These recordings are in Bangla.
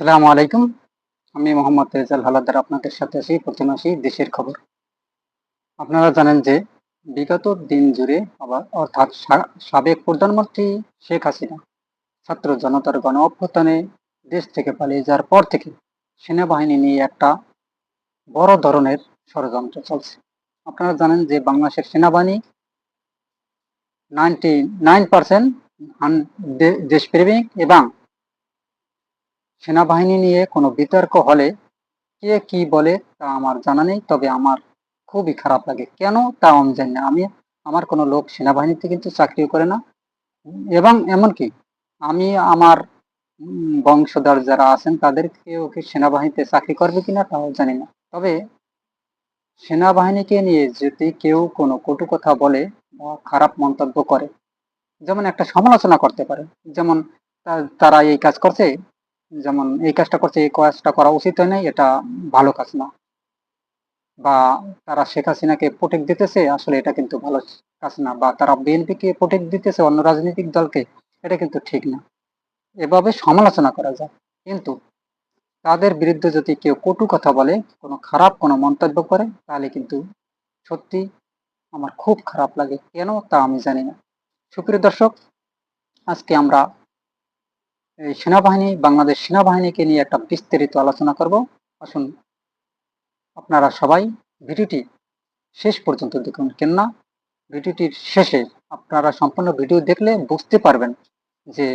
সালামু আলাইকুম। আমি মোহাম্মদ রেজাল হালাদার আপনাদের সাথে আছি। প্রতিমাসী দেশের খবর। আপনারা জানেন যে বিগত দিন জুড়ে আবার অর্থাৎ সাবেক প্রধানমন্ত্রী শেখ হাসিনা ছাত্র জনতার গণ অভ্যুত্থানে দেশ থেকে পালিয়ে যাওয়ার পর থেকে সেনাবাহিনী নিয়ে একটা বড় ধরনের ষড়যন্ত্র চলছে। আপনারা জানেন যে বাংলাদেশের সেনাবাহিনী নাইনটি, নাইন পার্সেন্ট দেশপ্রেমিক এবং সেনাবাহিনী নিয়ে কোনো বিতর্ক হলে কে কি বলে তা আমার জানা নেই, তবে আমার খুবই খারাপ লাগে। কেন তা আমি জানি না। আমি, আমার কোনো লোক সেনাবাহিনীতে কিন্তু চাকরিও করে না। এবং এমনকি আমি আমার বংশধর যারা আছেন তাদের কেউ কি সেনাবাহিনীতে চাকরি করবে কিনা তাও জানি না। তবে সেনাবাহিনীকে নিয়ে যদি কেউ কোনো কটু কথা বলে বা খারাপ মন্তব্য করে, যেমন একটা সমালোচনা করতে পারে, যেমন তারা এই কাজ করছে যেমন এই কাজটা করছে, এই কাজটা করা উচিত হয় নাই, এটা ভালো কাজ না। বা তারা শেখ হাসিনাকে প্রোটেক্ট দিতেছে, আসলে এটা কিন্তু ভালো কাজ না। বা তারা বিএনপিকে প্রোটেক্ট দিতেছে, অন্য রাজনৈতিক দলকে, এটা কিন্তু ঠিক না। এভাবে সমালোচনা করা যায়। কিন্তু তাদের বিরুদ্ধে যদি কেউ কটু কথা বলে, কোনো খারাপ কোনো মন্তব্য করে, তাহলে কিন্তু সত্যি আমার খুব খারাপ লাগে। কেন তা আমি জানি না। সুপ্রিয় দর্শক, আজকে আমরা এই সেনাবাহিনী, বাংলাদেশ সেনাবাহিনীকে নিয়ে একটা বিস্তারিত আলোচনা করব। আসুন, আপনারা সবাই ভিডিওটি শেষ পর্যন্ত দেখুন। কেননা, ভিডিওটির শেষে আপনারা সম্পূর্ণ ভিডিও দেখলে বুঝতে পারবেন যে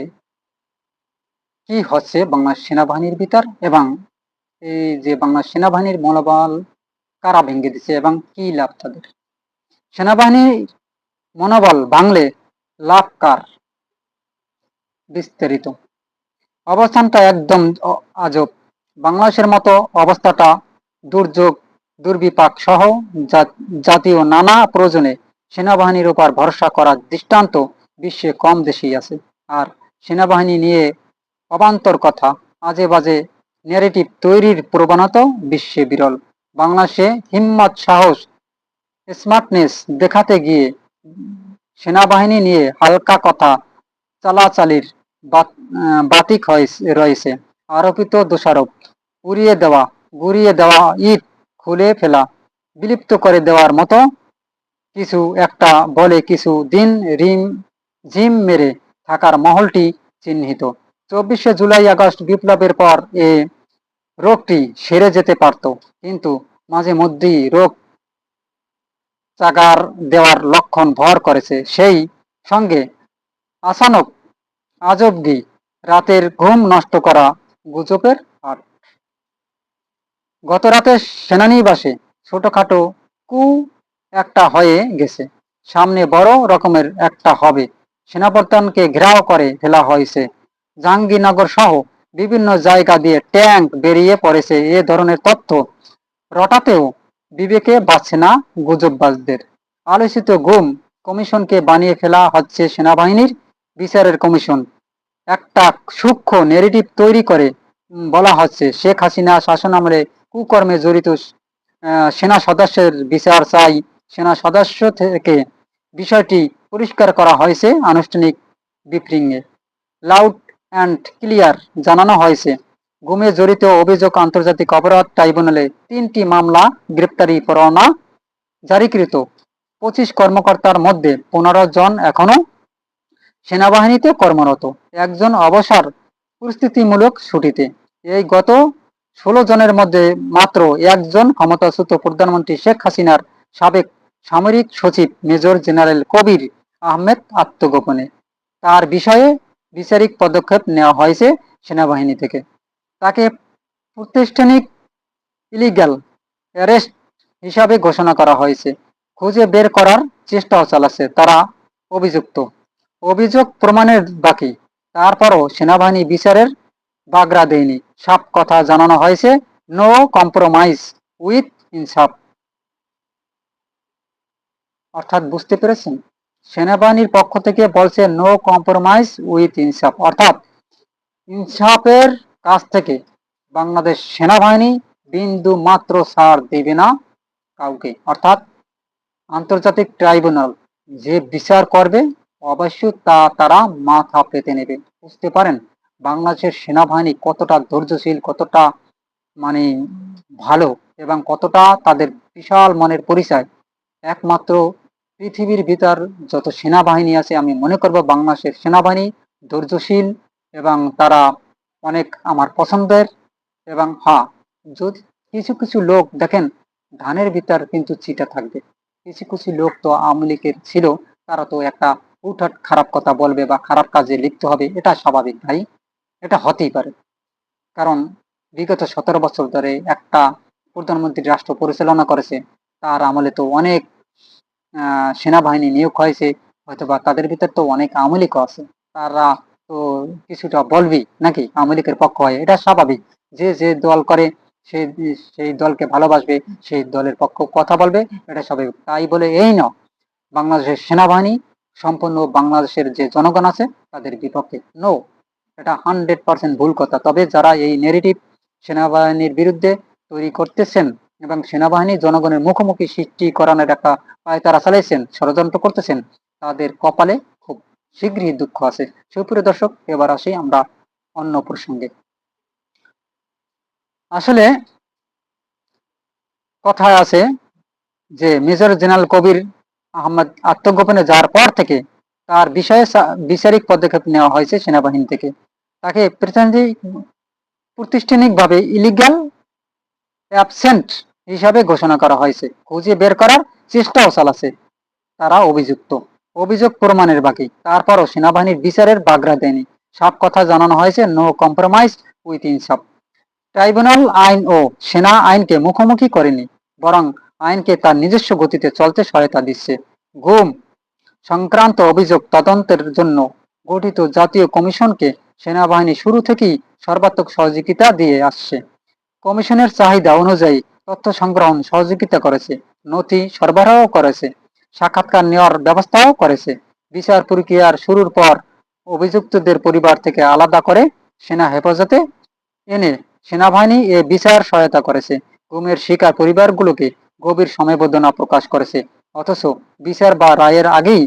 কি হচ্ছে বাংলাদেশ সেনাবাহিনীর ভিতর এবং এই যে বাংলাদেশ সেনাবাহিনীর মনোবল কারা ভেঙে দিচ্ছে এবং কি লাভ তাদের? সেনাবাহিনীর মনোবল ভাঙলে লাভ কার? বিস্তারিত। অবস্থানটা একদম আজব। বাংলাদেশের মতো অবস্থাটা দুর্যোগ, দুর্বিপাক সহ জাতীয় নানা প্রয়োজনে সেনাবাহিনীর উপর ভরসা করার দৃষ্টান্ত বিশ্বে কম দেশেই আছে। আর সেনাবাহিনী নিয়ে অবান্তর কথা, আজে বাজে ন্যারেটিভ তৈরির প্রবণতা বিশ্বে বিরল। বাংলাদেশে হিম্মত, সাহস স্মার্টনেস দেখাতে গিয়ে সেনাবাহিনী নিয়ে হালকা কথা, চালাচালির বাতিক রয়েছে। আরোপিত দোষারোপ, উড়িয়ে দেওয়া, গুড়িয়ে দেওয়া ইট খুলে ফেলা, বিলুপ্ত করে দেওয়ার মতো কিছু একটা বলে কিছু দিন রিম জিম মেরে থাকার মহলটি চিহ্নিত। চব্বিশে জুলাই আগস্ট বিপ্লবের পর এ রোগটি সেরে যেতে পারত, কিন্তু মাঝে মধ্যেই রোগ চাগার দেওয়ার লক্ষণ ভর করেছে। সেই সঙ্গে আচানক আজবগি রাতের ঘুম নষ্ট করা গুজবের হাট গত রাতে সেনানিবাসে ছোটখাটো কু একটা হয়ে গেছে। সামনে বড় রকমের একটা হবে। সেনাপ্রধানকে ঘেরাও করে ফেলা হয়েছে। জাহাঙ্গীরনগর সহ বিভিন্ন জায়গা দিয়ে ট্যাঙ্ক বেরিয়ে পড়েছে। এ ধরনের তথ্য রটাতেও বিবেকে বাঁচছে না গুজববাজদের। আলোচিত গুম কমিশনকে বানিয়ে ফেলা হচ্ছে সেনাবাহিনীর বিচারের কমিশন। একটা সূক্ষ্ম নেগেটিভ তৈরি করে বলা হচ্ছে, শেখ হাসিনা শাসন আমলে কুকর্মে জড়িত সেনা সদস্যের বিচার চাই। সেনা সদস্য থেকে বিষয়টি পরিষ্কার করা হয়েছে আনুষ্ঠানিক ব্রিফিংয়ে। লাউড অ্যান্ড ক্লিয়ার জানানো হয়েছে, গুমে জড়িত অভিযোগ আন্তর্জাতিক অপরাধ ট্রাইব্যুনালে তিনটি মামলা গ্রেপ্তারি পরোয়ানা জারিকৃত। পঁচিশ কর্মকর্তার মধ্যে পনেরো জন এখনও সেনাবাহিনীতে কর্মরত। একজন অবসর পরিস্থিতিমূলক ছুটিতে। এই গত ষোলো জনের মধ্যে মাত্র একজন ক্ষমতাচ্যুত প্রধানমন্ত্রী শেখ হাসিনার সাবেক সামরিক সচিব মেজর জেনারেল কবির আহমেদ আত্মগোপনে। তার বিষয়ে বিচারিক পদক্ষেপ নেওয়া হয়েছে সেনাবাহিনী থেকে। তাকে প্রতিষ্ঠানিক ইলিগাল অ্যারেস্ট হিসাবে ঘোষণা করা হয়েছে। খুঁজে বের করার চেষ্টাও চালাচ্ছে তারা অভিযুক্ত। অভিযোগ প্রমাণের বাকি। তারপরও সেনাবাহিনী বিচারের বাগড়া দেয়নি। সব কথা জানানো হয়েছে, নো কম্প্রোমাইজ উইথ ইনসাফ। অর্থাৎ বুঝতে পেরেছেন? সেনাবাহিনীর পক্ষ থেকে বলছে নো কম্প্রোমাইজ উইথ ইনসাফ। অর্থাৎ ইনসাফের কাছ থেকে বাংলাদেশ সেনাবাহিনী বিন্দু মাত্র ছাড় দেবে না কাউকে। অর্থাৎ আন্তর্জাতিক ট্রাইব্যুনাল যে বিচার করবে অবশ্যই তা তারা মাথা পেতে নেবে। বুঝতে পারেন? বাংলাদেশের সেনাবাহিনী কতটা ধৈর্যশীল, কতটা মানে ভালো এবং কতটা তাদের বিশাল মনের পরিচয়। একমাত্র পৃথিবীর ভিতর যত সেনাবাহিনী আছে, আমি মনে করব বাংলাদেশের সেনাবাহিনী ধৈর্যশীল এবং তারা অনেক আমার পছন্দের এবং হা, যদি কিছু কিছু লোক দেখেন, ধানের ভিতর কিন্তু চিটা থাকবে। কিছু কিছু লোক তো আওয়ামী লীগের ছিল, তারা তো একটা হুটহাট খারাপ কথা বলবে বা খারাপ কাজে লিপ্ত হবে, এটা স্বাভাবিক ভাই। এটা হতেই পারে। কারণ বিগত সতেরো বছর ধরে একটা প্রধানমন্ত্রী রাষ্ট্র পরিচালনা করেছে, তার আমলে তো অনেক সেনাবাহিনী নিয়োগ হয়েছে, হয়তোবা তাদের ভিতর তো অনেক লীগও আছে। তারা তো কিছুটা বলবেই নাকি আমলিকের পক্ষ হয়? এটা স্বাভাবিক। যে যে দল করে, সে, সেই দলকে ভালোবাসবে, সেই দলের পক্ষ কথা বলবে, এটা স্বাভাবিক। তাই বলে এই ন বাংলাদেশের সেনাবাহিনী সম্পূর্ণ বাংলাদেশের যে জনগণ আছে, তাদের বিপক্ষে। নো এটা হান্ড্রেড পার্সেন্ট ভুল কথা। তবে যারা এই নেগেটিভ সেনাবাহিনীর বিরুদ্ধে তৈরি করতেছেন এবং সেনাবাহিনী জনগণের মুখোমুখি সৃষ্টি করানোর একটা তারা চালাইছেন, ষড়যন্ত্র করতেছেন, তাদের কপালে খুব শীঘ্রই দুঃখ আছে। সুপ্রিয় দর্শক, এবার আসি আমরা অন্য প্রসঙ্গে। আসলে কথায় আছে যে, মেজর জেনারেল কবির আহমদ আত্মগোপনে যাওয়ার পর থেকে তার বিষয়ে বিচারিক পদক্ষেপ নেওয়া হয়েছে সেনাবাহিনী থেকে। তাকে প্রতিষ্ঠানিকভাবে ইলিগাল অ্যাবসেন্ট হিসাবে ঘোষণা করা হয়েছে। খুঁজে বের করার চেষ্টাও চালাচ্ছে তারা অভিযুক্ত। অভিযোগ প্রমাণের বাকি। তারপরও সেনাবাহিনীর বিচারের বাগড়া দেয়নি। সব কথা জানানো হয়েছে নো কম্প্রোমাইজ উইথ ইনসাফ। ট্রাইব্যুনাল আইন ও সেনা আইনকে মুখোমুখি করেনি, বরং আইনকে তার নিজস্ব গতিতে চলতে সহায়তা দিচ্ছে। গুম সংক্রান্ত অভিযোগ তদন্তের জন্য গঠিত জাতীয় কমিশনকে সেনাবাহিনী শুরু থেকেই সর্বাত্মক সহযোগিতা দিয়ে আসছে। কমিশনের চাহিদা অনুযায়ী তথ্য সংগ্রহণ সহযোগিতা করেছে, নথি সরবরাহ করেছে, সাক্ষাৎকার নেওয়ার ব্যবস্থাও করেছে। বিচার প্রক্রিয়ার শুরুর পর অভিযুক্তদের পরিবার থেকে আলাদা করে সেনা হেফাজতে এনে সেনাবাহিনী এ বিচার সহায়তা করেছে। গুমের শিকার পরিবারগুলোকে গভীর সমবেদনা প্রকাশ করেছে। অথচ বিচার বা রায়ের আগেই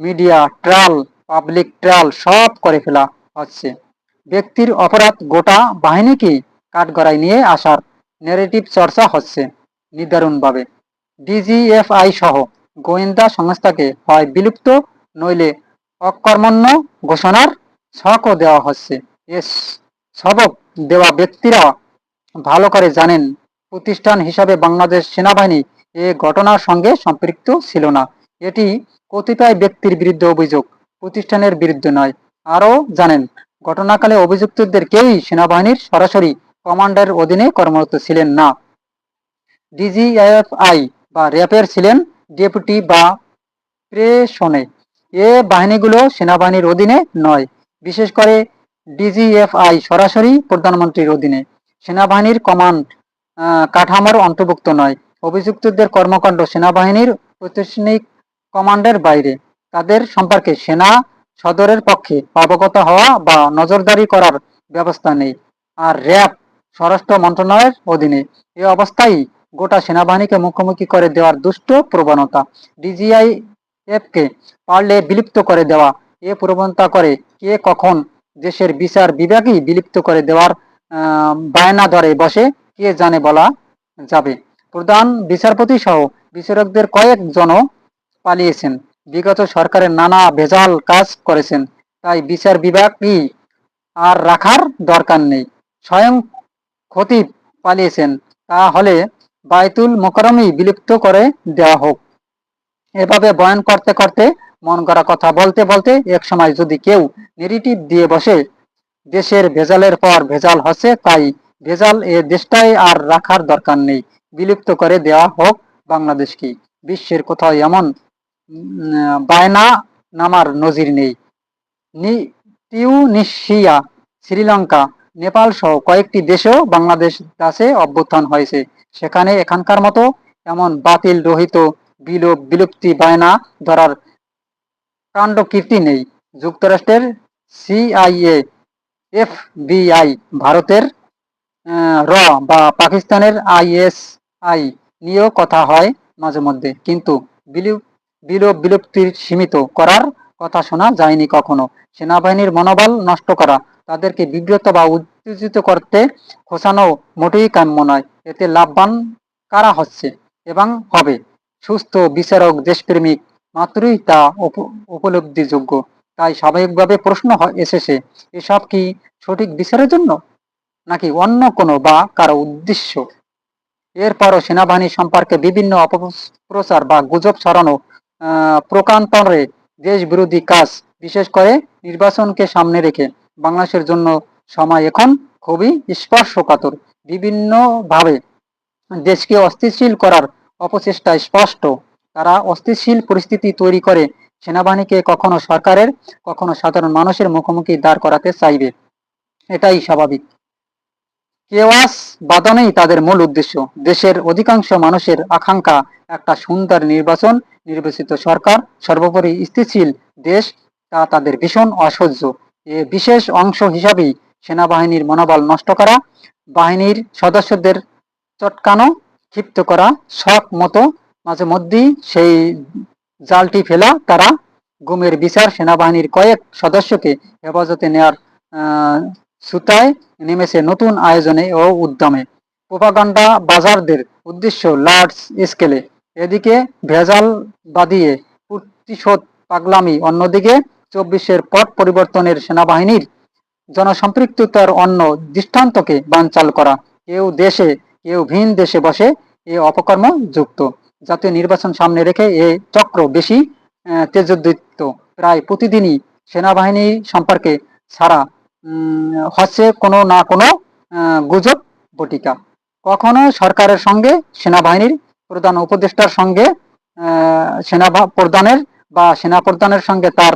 মিডিয়া ট্রায়াল পাবলিক ট্রায়াল সব করে ফেলা হচ্ছে। ব্যক্তির অপরাধ গোটা বাহিনীকে কাঠগড়ায় নিয়ে আসার নেগেটিভ চর্চা হচ্ছে নির্ধারণভাবে ডিজিএফআই সহ গোয়েন্দা সংস্থাকে হয় বিলুপ্ত, নইলে অকর্মণ্য ঘোষণার ছকও দেওয়া হচ্ছে। এ সবক দেওয়া ব্যক্তিরা ভালো করে জানেন প্রতিষ্ঠান হিসাবে বাংলাদেশ সেনাবাহিনী এ ঘটনার সঙ্গে সম্পৃক্ত ছিল না। এটি কতিপয় ব্যক্তির বিরুদ্ধে অভিযোগ, প্রতিষ্ঠানের বিরুদ্ধে নয়। আরও জানেন, ঘটনাকালে অভিযুক্তদের কেউই সেনাবাহিনীর সরাসরি কমান্ডার অধীনে কর্মরত ছিলেন না। ডিজিএফআই বা র্যাপের ছিলেন ডেপুটি বা প্রেশনে এ বাহিনীগুলো সেনাবাহিনীর অধীনে নয়। বিশেষ করে ডিজিএফআই সরাসরি প্রধানমন্ত্রীর অধীনে। সেনাবাহিনীর কমান্ড কাঠামোর অন্তর্ভুক্ত নয়। অভিযুক্তদের কর্মকাণ্ড সেনাবাহিনীর প্রতিষ্ঠানিক কমান্ডের বাইরে। তাদের সম্পর্কে সেনা সদরের পক্ষে অবগত হওয়া বা নজরদারি করার ব্যবস্থা নেই। আর র্যাব, স্বরাষ্ট্র মন্ত্রণালয়ের অধীনে এ অবস্থায় গোটা সেনাবাহিনীকে মুখোমুখি করে দেওয়ার দুষ্ট প্রবণতা। ডিজিআই এফকে পারলে বিলুপ্ত করে দেওয়া, এ প্রবণতা করে কে কখন দেশের বিচার বিভাগই বিলুপ্ত করে দেওয়ার বায়না ধরে বসে কে জানে বলা যাবে। প্রধান বিচারপতি সহ বিচারকদের কয়েকজনও পালিয়েছেন। বিগত সরকারের নানা ভেজাল কাজ করেছেন, তাই বিচার বিভাগই আর রাখার দরকার নেই। স্বয়ং খতিব পালিয়েছেন তাহলে বায়তুল মোকরমই বিলুপ্ত করে দেওয়া হোক। এভাবে বয়ান করতে করতে মন করা কথা বলতে বলতে এক সময় যদি কেউ নেগেটিভ দিয়ে বসে, দেশের ভেজালের পর ভেজাল হচ্ছে, তাই ভেজাল এ দেশটাই আর রাখার দরকার নেই। বিলুপ্ত করে দেওয়া হোক বাংলাদেশকে। বিশ্বের কোথাও এমন বায়না নামার নজির নেই। টিউনিশিয়া, শ্রীলঙ্কা, নেপাল সহ কয়েকটি দেশেও বাংলাদেশ দাসে অভ্যুত্থান হয়েছে। সেখানে এখানকার মতো এমন বাতিল রহিত বিলোপ বিলুপ্তি বায়না ধরার কাণ্ড কীর্তি নেই। যুক্তরাষ্ট্রের সিআইএ এফবিআই ভারতের র বা পাকিস্তানের আইএসআই নিয়েও কথা হয় মাঝে মধ্যে। কিন্তু বিলুপ বিলোপ বিলুপ্তির সীমিত করার কথা শোনা যায়নি কখনো। সেনাবাহিনীর মনোবল নষ্ট করা, তাদেরকে বিব্রত বা উত্তেজিত করতে খোসানো মোটেই কাম্য নয়। এতে লাভবান কারা হচ্ছে এবং হবে সুস্থ, বিচারক, দেশপ্রেমিক মাত্রই তা উপ- উপলব্ধিযোগ্য। তাই স্বাভাবিকভাবে প্রশ্ন এসেছে, এসব কি সঠিক বিচারের জন্য? নাকি অন্য কোনো বা কারও উদ্দেশ্য? এরপরও সেনাবাহিনী সম্পর্কে বিভিন্ন অপপ্রচার বা গুজব ছড়ানো প্রকান্তরে দেশ বিরোধী কাজ, বিশেষ করে নির্বাচনকে সামনে রেখে বাংলাদেশের জন্য সময় এখন খুবই স্পর্শকাতর। বিভিন্নভাবে দেশকে অস্থিতিশীল করার অপচেষ্টা স্পষ্ট। তারা অস্থিতিশীল পরিস্থিতি তৈরি করে সেনাবাহিনীকে কখনো সরকারের, কখনো সাধারণ মানুষের মুখোমুখি দাঁড় করাতে চাইবে। এটাই স্বাভাবিক। কেওয়াস বাদনেই তাদের মূল উদ্দেশ্য। দেশের অধিকাংশ মানুষের আকাঙ্ক্ষা একটা সুন্দর নির্বাচন নির্বাচিত সরকার সর্বোপরি স্থিতিশীল দেশ তা তাদের ভীষণ অসহ্য। এ বিশেষ অংশ হিসাবেই সেনাবাহিনীর মনোবল নষ্ট করা বাহিনীর সদস্যদের চটকানো ক্ষিপ্ত করা শখ মতো মাঝে মধ্যেই সেই জালটি ফেলা তারা গুমের বিচার সেনাবাহিনীর কয়েক সদস্যকে হেফাজতে নেওয়ার আহ, সুতায় নেমেছে নতুন আয়োজনে ও উদ্যমে। প্রোপাগান্ডা বাজারদের উদ্দেশ্য লার্জ স্কেলে এদিকে ভেজাল বাদিয়ে প্রতিশোধ পাগলামি, অন্যদিকে চব্বিশের পট পরিবর্তনের সেনাবাহিনীর জনসম্পৃক্ততার অন্য দৃষ্টান্তকে বানচাল করা। কেউ দেশে, কেউ ভিন দেশে বসে এ অপকর্ম যুক্ত। জাতীয় নির্বাচন সামনে রেখে এ চক্র বেশি তেজোদ্দীপ্ত। প্রায় প্রতিদিনই সেনাবাহিনী সম্পর্কে ছাড়া হচ্ছে কোনো না কোনো গুজব বটিকা। কখনো সরকারের সঙ্গে, সেনাবাহিনীর প্রধান উপদেষ্টার সঙ্গে সেনা প্রধানের বা সেনা প্রধানের সঙ্গে তার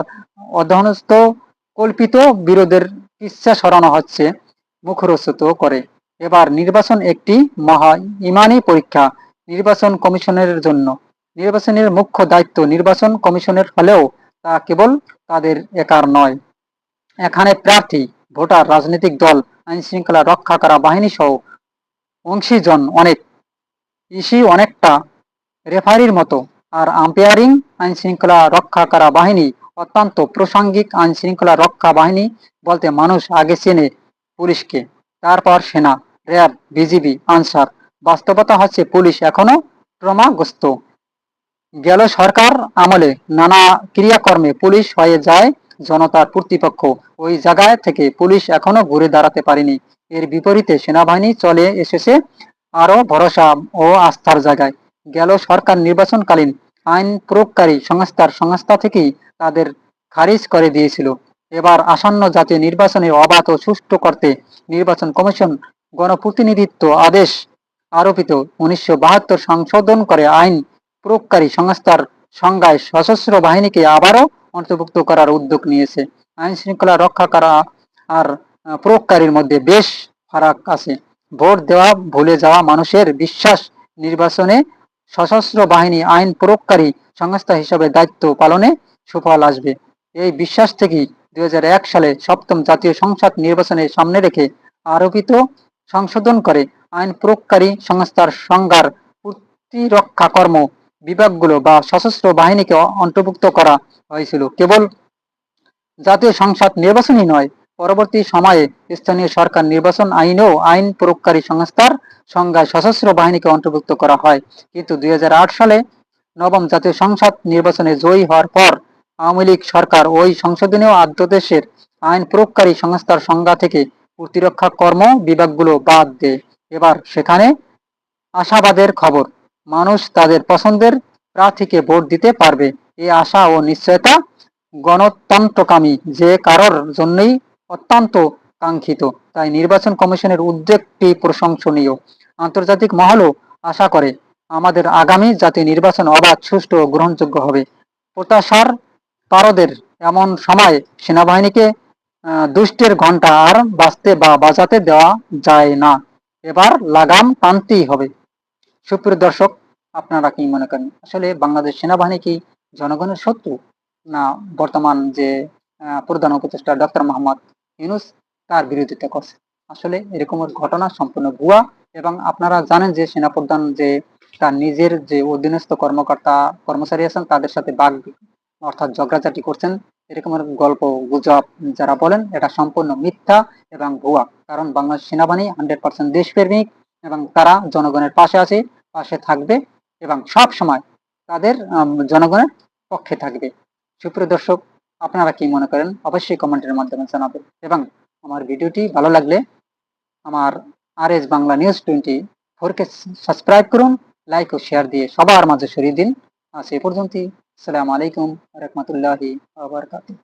অধনস্থ কল্পিত বিরোধের ইচ্ছা সরানো হচ্ছে মুখরোচত করে। এবার নির্বাচন একটি মহা ইমানি পরীক্ষা, নির্বাচন কমিশনের জন্য। নির্বাচনের মুখ্য দায়িত্ব নির্বাচন কমিশনের হলেও তা কেবল তাদের একার নয়। এখানে প্রার্থী ভোটার রাজনৈতিক দল আইন শৃঙ্খলা রক্ষা করা বাহিনী সহ অংশীজন অনেক। ইসি অনেকটা রেফারির মতো। আর আম্পায়ারিং আইন শৃঙ্খলা রক্ষা করা বাহিনী অত্যন্ত প্রাসঙ্গিক আইন শৃঙ্খলা রক্ষা বাহিনী বলতে মানুষ আগে চেনে পুলিশকে। তারপর সেনা, র্যাব, বিজিবি, আনসার। বাস্তবতা হচ্ছে পুলিশ এখনও ট্রমাগ্রস্ত গেল সরকার আমলে নানা ক্রিয়াকর্মে পুলিশ হয়ে যায় জনতার কর্তৃপক্ষ ওই জায়গায় থেকে পুলিশ এখনও ঘুরে দাঁড়াতে পারেনি। এর বিপরীতে সেনাবাহিনী চলে এসেছে আরও ভরসা ও আস্থার জায়গায়। গেল সরকার নির্বাচনকালীন আইন প্রয়োগকারী সংস্থার সংস্থা থেকেই তাদের খারিজ করে দিয়েছিল। এবার আসন্ন জাতীয় নির্বাচনে অবাধ ও সুষ্ঠু করতে নির্বাচন কমিশন গণপ্রতিনিধিত্ব আদেশ আরোপিত। উনিশশো বাহাত্তর সংশোধন করে আইন প্রয়োগকারী সংস্থার সংজ্ঞায় সশস্ত্র বাহিনীকে আবারও অন্তর্ভুক্ত করার উদ্যোগ নিয়েছে। আইন শৃঙ্খলা রক্ষা করা আর প্রয়োগকারীর মধ্যে বেশ ফারাক আছে। ভোট দেওয়া ভুলে যাওয়া মানুষের বিশ্বাস নির্বাচনে সশস্ত্র বাহিনী আইন প্রয়োগকারী সংস্থা হিসেবে দায়িত্ব পালনে সুফল আসবে। এই বিশ্বাস থেকেই দুই হাজার এক সালে সপ্তম জাতীয় সংসদ নির্বাচনে সামনে রেখে আরোপিত সংশোধন করে আইন প্রয়োগকারী সংস্থার সংজ্ঞার প্রতিরক্ষা কর্ম বিভাগগুলো বা সশস্ত্র বাহিনীকে অন্তর্ভুক্ত করা হয়েছিল। কেবল জাতীয় সংসদ নির্বাচনই নয়, পরবর্তী সময়ে স্থানীয় সরকার নির্বাচন আইনেও আইন প্রয়োগকারী সংস্থার সংজ্ঞায় সশস্ত্র বাহিনীকে অন্তর্ভুক্ত করা হয়। কিন্তু দুই হাজার আট সালে নবম জাতীয় সংসদ নির্বাচনে জয়ী হওয়ার পর আওয়ামী লীগ সরকার ওই সংশোধনীয় আদ্যদেশের আইন প্রয়োগকারী সংস্থার সংজ্ঞা থেকে প্রতিরক্ষা কর্ম বিভাগগুলো বাদ দেয়। এবার সেখানে আশাবাদের খবর। মানুষ তাদের পছন্দের প্রার্থীকে ভোট দিতে পারবে। এই আশা ও নিশ্চয়তা গণতন্ত্রকামী যে কারোর জন্যই অত্যন্ত কাঙ্ক্ষিত। তাই নির্বাচন কমিশনের উদ্যোগটি প্রশংসনীয়। আন্তর্জাতিক মহলও আশা করে, আমাদের আগামী জাতীয় নির্বাচন অবাধ, সুষ্ঠু ও গ্রহণযোগ্য হবে। প্রত্যাশার পারদের এমন সময় সেনাবাহিনীকে দুষ্টের ঘণ্টা আর বাজতে বা বাজাতে দেওয়া যায় না। এবার লাগাম টানতেই হবে। সুপ্রিয় দর্শক, আপনারা কি মনে করেন, আসলে বাংলাদেশ সেনাবাহিনী কি জনগণের শত্রু? না, বর্তমান যে প্রধান উপদেষ্টা ডক্টর মোহাম্মদ ইউনুস তার বিরোধিতা করছে। আসলে এরকমের ঘটনা সম্পূর্ণ ভুয়া এবং আপনারা জানেন যে, সেনাপ্রধান যে, তার নিজের যে অধীনস্থ কর্মকর্তা, কর্মচারী আছেন, তাদের সাথে বাঘ অর্থাৎ ঝগড়াঝাটি করছেন। এরকমের গল্প, গুজব যারা বলেন, এটা সম্পূর্ণ মিথ্যা এবং ভুয়া। কারণ বাংলাদেশ সেনাবাহিনী হান্ড্রেড পার্সেন্ট দেশপ্রেমিক এবং তারা জনগণের পাশে আছে। পাশে থাকবে এবং সব সময় তাদের জনগণের পক্ষে থাকবে। সুপ্রিয় দর্শক, আপনারা কি মনে করেন? অবশ্যই কমেন্টের মাধ্যমে জানাবেন। এবং আমার ভিডিওটি ভালো লাগলে আমার R S Bangla news twenty ফোরকে সাবস্ক্রাইব করুন, লাইক ও শেয়ার দিয়ে সবার মাঝে সরিয়ে দিন। আজ এ পর্যন্তই। আসসালামু আলাইকুম রহমতুল্লাহি আবরকাতুহ